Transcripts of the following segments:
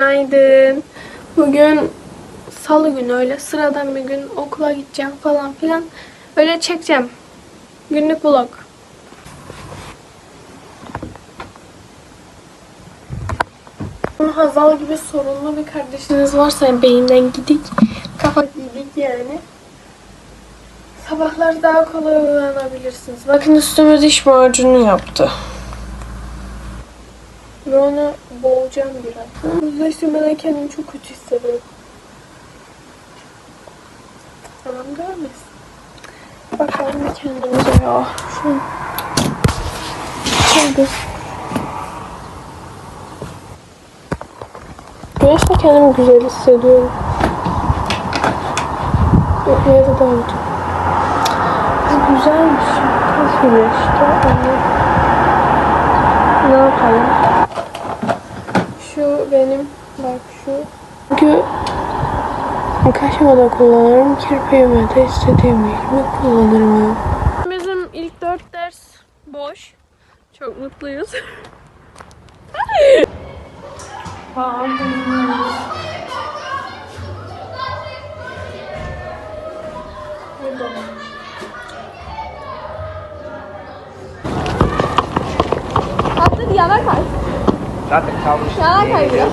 Günaydın. Bugün salı günü öyle sıradan bir gün okula gideceğim falan filan. Öyle çekeceğim. Günlük vlog. Hazal gibi sorunlu bir kardeşiniz varsa beyinden gidik. Kafa gidik yani. Sabahlar daha kolay uyanabilirsiniz. Bakın üstüme diş macunu yaptı. Ve onu boğacağım biraz. Burada üstümden kendimi çok kötü hissediyorum. Tamam görmesin. Bakalım bir kendimize ya. Şu Şimdi. Güneşte kendimi güzel hissediyorum. Öpmeye de doydum. Bu güzelmiş. Kız güneşte. Ne yapalım? Şu benim bak şu. Çünkü kaşıma kullanırım. Kirpiğime de istediğim gibi kullanırım. Bizim ilk dört ders boş. Çok mutluyuz. Yana kay. Zaten kalmış. Yana kay biraz.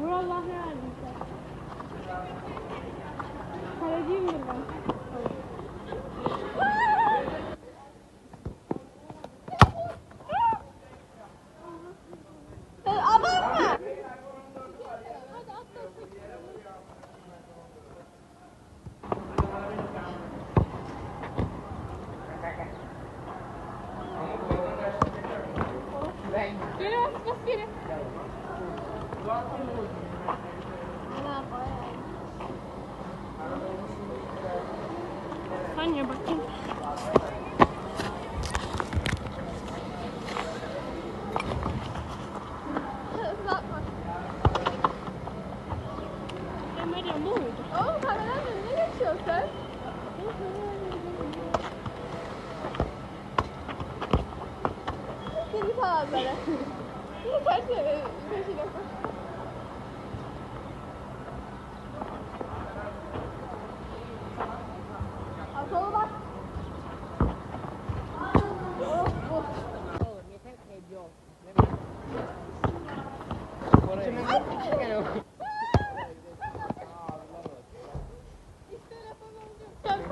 Vur Allah yardımcı. Kaleciyimdir ben. Abartma. Geri bas bas geri. Saniye bakayım. Kamera ne oldu? Oğlum kameradan ne geçiyorsun sen? Seni falan böyle. Bunu kaç kere peşine koş. Akıllı bak.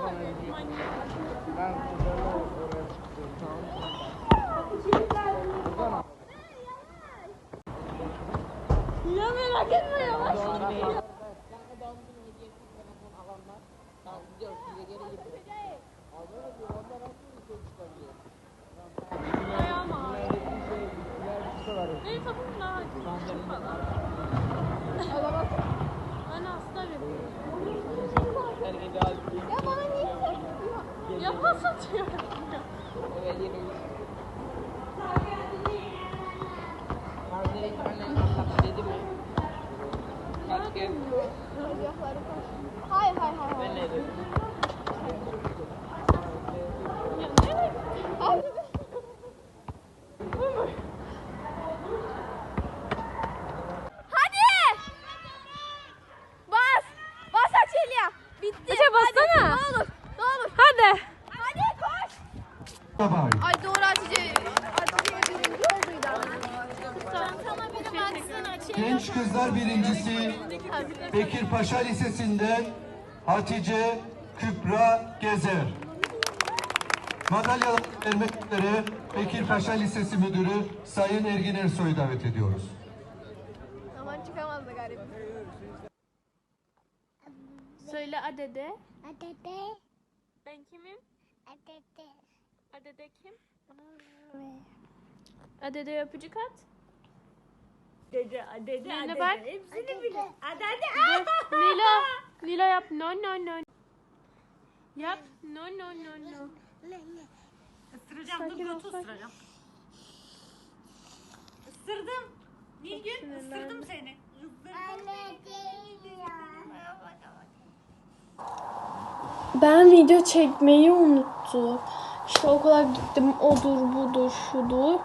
Ya merak etme yavaş. Benim sapım daha falan. Ben hasta biriyim. Ya bana niye saçmalıyor? Ya pas atıyor. Hayır hayır hayır. hayır. Ya Ay doğru Hatice. Genç kızlar birincisi Bekir Paşa Lisesi'nden Hatice Kübra Gezer. Madalyalar vermek üzere Bekir Paşa Lisesi Müdürü Sayın Ergin Ersoy'u davet ediyoruz. Aman çıkamazdı galiba. Söyle adede. Adede, Ben kimim? adede, Adede kim? Adede öpücük at. Dede, dede, Lina dede. bak. Hepsini bilir. Hadi Dur, Lila. Lila yap. No no no. Yap. No no no no. Isıracağım, dur Sakin ol, götü sakin. ısıracağım. Isırdım. Nilgün, ısırdım seni. Ben video çekmeyi unuttum. İşte okula gittim. Odur budur şudur.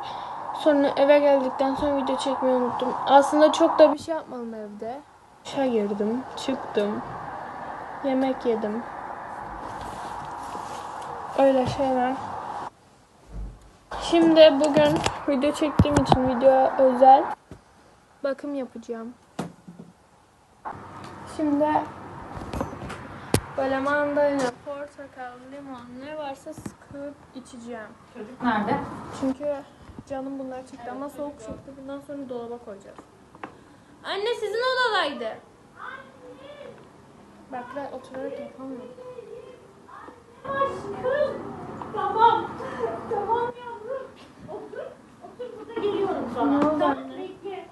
Sonra eve geldikten sonra video çekmeyi unuttum. Aslında çok da bir şey yapmadım evde. İşe girdim. Çıktım. Yemek yedim. Öyle şeyler. Şimdi bugün video çektiğim için video özel bakım yapacağım. Şimdi böyle mandalina, portakal, limon ne varsa sıkıp içeceğim. Çocuk nerede? Çünkü canım bunlar çıktı ama soğuk çıktı. Bundan sonra dolaba koyacağız. Anne sizin odadaydı. Bak ben oturarak yapamıyorum. Tamam. Tamam yavrum. Otur. Otur burada geliyorum sana. Ne oldu Tamam, anne? Bekle.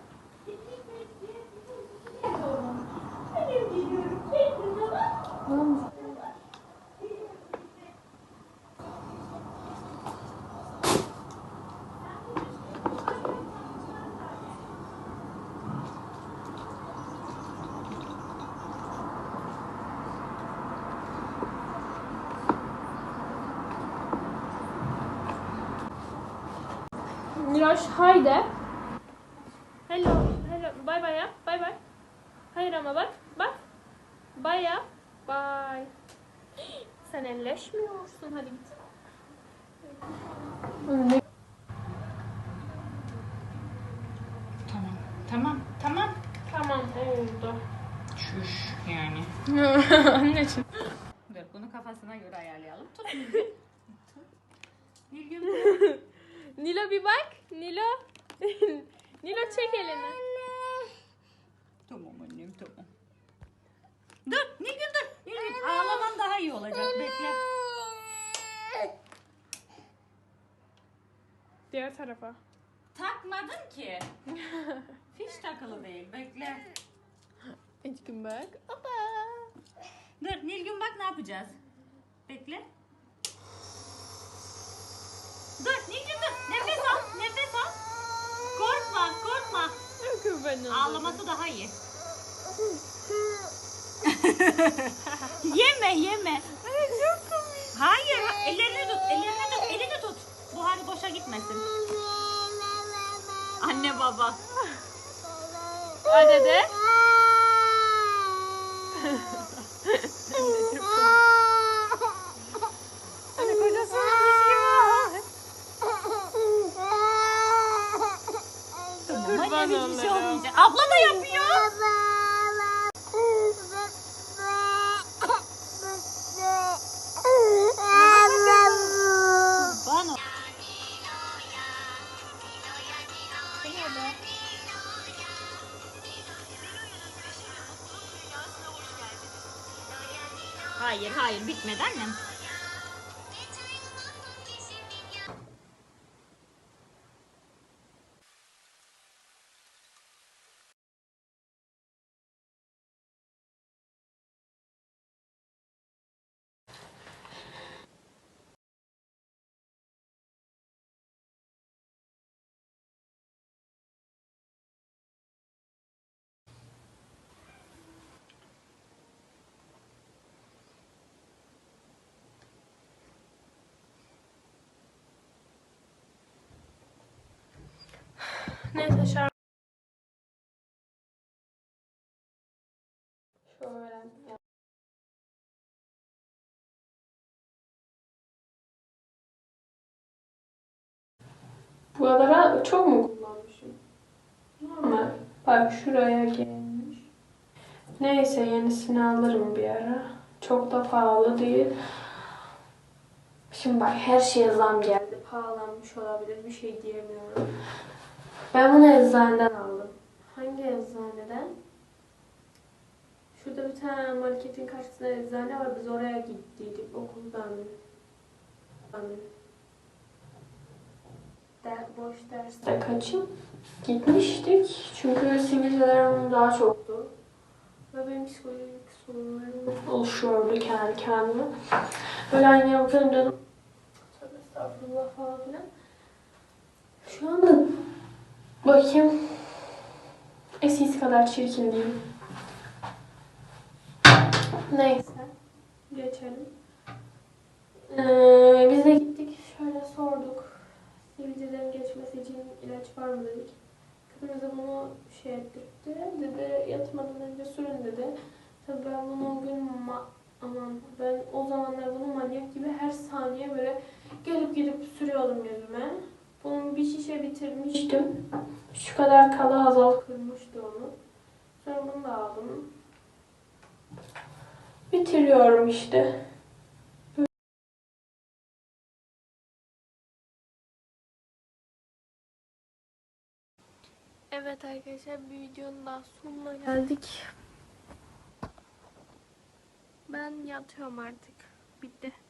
Benim geliyorum. Bekle tamam. Miloş haydi. Hello. Hello. Bye bye yap. Bye bye. Hayır ama bak. Bak. Bye yap. Bye. Sen elleşmiyorsun. Hadi git. Tamam. Tamam. Tamam. Tamam oldu. Şuş yani. Anneciğim. Dur bunu kafasına göre ayarlayalım. Tut Nilgün. Tut. Nilgün tut. Nilo bir bak. Nilo. Nilo çek elini. Tamam annem tamam. Dur Nilgün dur. Nilgün ağlaman daha iyi olacak. Bekle. Diğer tarafa. Takmadın ki. Fiş takılı değil. Bekle. Aşkım bak. Opa. Dur Nilgün bak ne yapacağız. Bekle. Dur Nilgün dur. Nefes. Nefes al. Korkma korkma. Ağlaması daha iyi. yeme yeme. Hayır ellerini tut ellerini tut elini tut. Buharı boşa gitmesin. Anne baba. Hadi de. Hayır hayır bitmedi annem. Neyse şarkı. Şöyle. yap. Bu kadar çok mu kullanmışım? Normal. Bak şuraya gelmiş. Neyse yenisini alırım bir ara. Çok da pahalı değil. Şimdi bak her şeye zam geldi. Pahalanmış olabilir. Bir şey diyemiyorum. Ben bunu eczaneden aldım. Hangi eczaneden? Şurada bir tane marketin karşısında eczane var. Biz oraya gittiydik okuldan. Yani. Der, boş derste kaçıp gitmiştik. Çünkü sivilcelerim daha çoktu. Ve benim psikolojik sorunlarım oluşuyordu kendi kendime. Böyle aynaya bakıyorum dedim. Tövbe estağfurullah falan filan. Şu anda bakayım eskisi kadar çirkin değil. Neyse. Geçelim. Ee, biz de gittik. Şöyle sorduk. Sivilcelerin geçmesi için ilaç var mı dedik. Kadın bize bunu şey ettirdi. Dedi yatmadan önce sürün dedi. Tabii ben bunu o gün ma- aman ben o zamanlar bunu manyak gibi her saniye böyle gelip gidip sürüyordum yüzüme. Bunun bir şişe bitirmiştim. Şu kadar kala Hazal kırmıştı onu. Sonra bunu da aldım. Bitiriyorum işte. Evet arkadaşlar bir videonun daha sonuna geldik. Ben yatıyorum artık. Bitti.